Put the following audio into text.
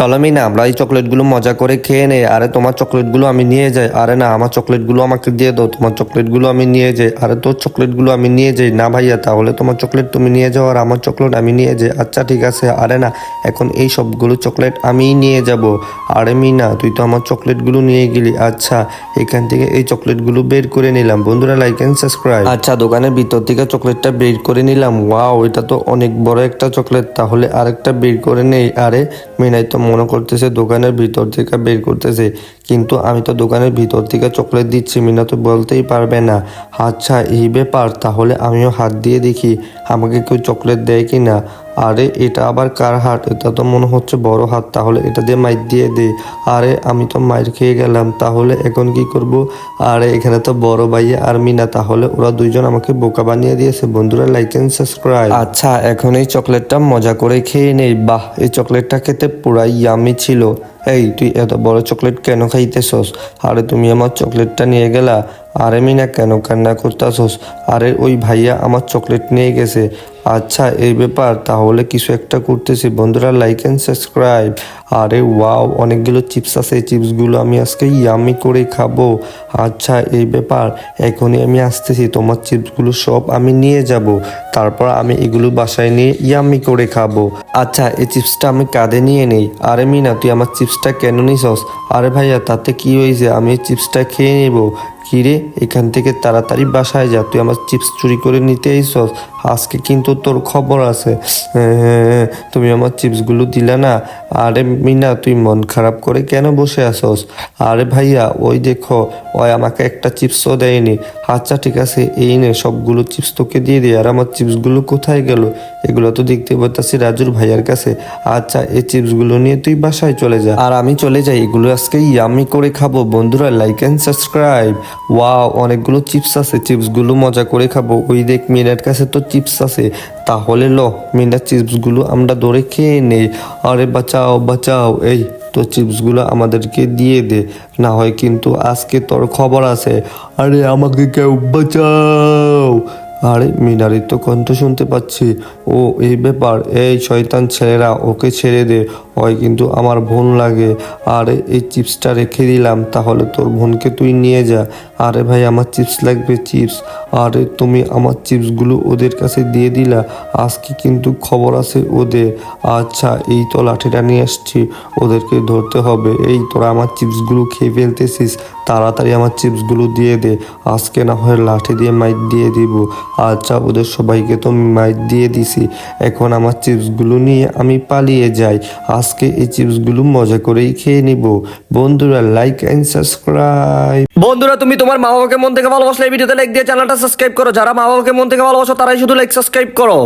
চলো মিনা আমরা এই চকলেটগুলো মজা করে খেয়ে নেই। আরে, তোমার চকলেটগুলো আমি নিয়ে যাই। আরে না, আমার চকলেটগুলো আমাকে দিয়ে দাও। তোমার চকলেটগুলো আমি নিয়ে যাই। আরে, তোর চকলেটগুলো আমি নিয়ে যাই। না ভাইয়া, তাহলে তোমার চকলেট তুমি নিয়ে যাও আর আমার চকলেট আমি নিয়ে যাই। আচ্ছা ঠিক আছে। আরে না, এখন এই সবগুলো চকলেট আমিই নিয়ে যাব। আরে মিনা, তুই তো আমার চকলেটগুলো নিয়ে গেলি। আচ্ছা এখান থেকে এই চকলেটগুলো বের করে নিলাম। বন্ধুরা লাইক এন্ড সাবস্ক্রাইব আচ্ছা দোকানের ভিতর থেকে চকলেটটা বের করে নিলাম। ওয়াও এটা তো অনেক বড় একটা চকলেট। তাহলে আরেকটা বের করে নেই। আরে, মিনাই তো মনে করতেছে দোকানের ভিতর থেকে বের করতেছে। কিন্তু আমি তো দোকানের ভিতর থেকে চকলেট দিচ্ছি, মিনা তো বলতেই পারবে না। আচ্ছা এই ব্যাপার, তাহলে আমিও হাত দিয়ে দেখি আমাকে কেউ চকলেট দেয় কি না আরে, এটা আবার কার হাট? এটা তো মনে হচ্ছে বড় হাত তাহলে এটা দিয়ে মাইর দিয়ে দে। আরে, আমি তো মাইর খেয়ে গেলাম, তাহলে এখন কি করব? আরে, এখানে তো বড় ভাইয়া আর মিনা, তাহলে ওরা দুইজন আমাকে বোকা বানিয়ে দিয়েছে। বন্ধুরা লাইক এন্ড সাবস্ক্রাইব আচ্ছা এখন এই চকলেটটা মজা করে খেয়ে নেই। বাহ, এই চকলেটটা খেতে পুরাই ইয়ামি ছিল। এই, তুই এত বড় চকলেট কেন খাইতেছস? আরে তুমি আমার চকলেটটা নিয়ে গেলা। আরে মিনা, কেন কান্না করতেছস? আরে ওই ভাইয়া আমার চকলেট নিয়ে গেছে। আচ্ছা এই ব্যাপার, তাহলে কিছু একটা করতেছি। বন্ধুরা লাইক অ্যান্ড সাবস্ক্রাইব আরে ওয়াও অনেকগুলো চিপস আছে। এই চিপসগুলো আমি আজকে ইয়ামি করে খাব। আচ্ছা এই ব্যাপার, এখনই আমি আসতেছি। তোমার চিপসগুলো সব আমি নিয়ে যাব। তারপর আমি এগুলো বাসায় নিয়ে ইয়ামি করে খাব। আচ্ছা এই চিপসটা আমি কাঁধে নিয়ে নেই। আরে মিনা, তুই আমার চিপসটা কেন সস আরে ভাইয়া, তাতে কি হয়েছে আমি চিপসটা খেয়ে নেব। কিরে, এখান থেকে তাড়াতাড়ি বাসায় যা। তুই আমার চিপস চুরি করে নিতে আইসস আজকে কিন্তু তোর খবর আছে। হ্যাঁ, তুমি আমার চিপসগুলো দিলা না। আরে মিনা তুই মন খারাপ করে কেন বসে আসস আরে ভাইয়া ওই দেখো ওই আমাকে একটা চিপসও দেয়নি। আচ্ছা ঠিক আছে এই নে সবগুলো চিপস তোকে দিয়ে দে আর আমার চিপসগুলো কোথায় গেল? এগুলো তো দেখতে পাচ্ছি রাজুর ভাইয়ার কাছে। আচ্ছা এই চিপসগুলো নিয়ে তুই বাসায় চলে যা। আর আমি চলে যাই এগুলো আজকে ইয়ামি করে খাব। বন্ধুরা লাইক অ্যান্ড সাবস্ক্রাইব ওয়াও অনেকগুলো চিপস আছে চিপসগুলো মজা করে খাব। ওই দেখ মিনার কাছে তো চিপস আছে, তাহলে ল মিনার চিপসগুলো আমরা ধরে খেয়ে নেই। আরে বাঁচাও বাঁচাও, এই তো চিপসগুলো আমাদেরকে দিয়ে দে। না হয় কিন্তু আজকে তোর খবর আছে। আরে আমাকে কেউ বাঁচাও। আরে মিনারির তো কণ্ঠ শুনতে পাচ্ছি। ও, এই ব্যাপার, এই শয়তান ছেলেরা, ওকে ছেড়ে দে। হয় কিন্তু আমার বোন লাগে। আরে এই চিপসটা রেখে দিলাম, তাহলে তোর বোনকে তুই নিয়ে যা। আরে ভাই, আমার চিপস লাগবে, চিপস। আরে তুমি আমার চিপসগুলো ওদের কাছে দিয়ে দিলা, আজকে কিন্তু খবর আছে ওদের। আচ্ছা এই তো লাঠিটা নিয়ে আসছি, ওদেরকে ধরতে হবে। এই তোরা আমার চিপসগুলো খেয়ে ফেলতেছিস, তাড়াতাড়ি আমার চিপসগুলো দিয়ে দে। আজকে না হয় লাঠি দিয়ে মাইট দিয়ে দিব। আচ্ছা ওদের সবাইকে তো মাইট দিয়ে দিছি। এখন আমার চিপসগুলো নিয়ে আমি পালিয়ে যাই। আজকে এই চিপসগুলো মজা করেই খেয়ে নিব। বন্ধুরা লাইক অ্যান্ড সাবস্ক্রাইব বন্ধুরা, তুমি তোমার মা বাবাকে মন থেকে ভালোবাসলে এই ভিডিওতে লাইক দিয়ে চ্যানেলটা সাবস্ক্রাইব করো। যারা মা বাবাকে মন থেকে ভালোবাসো তারাই শুধু লাইক সাবস্ক্রাইব করো।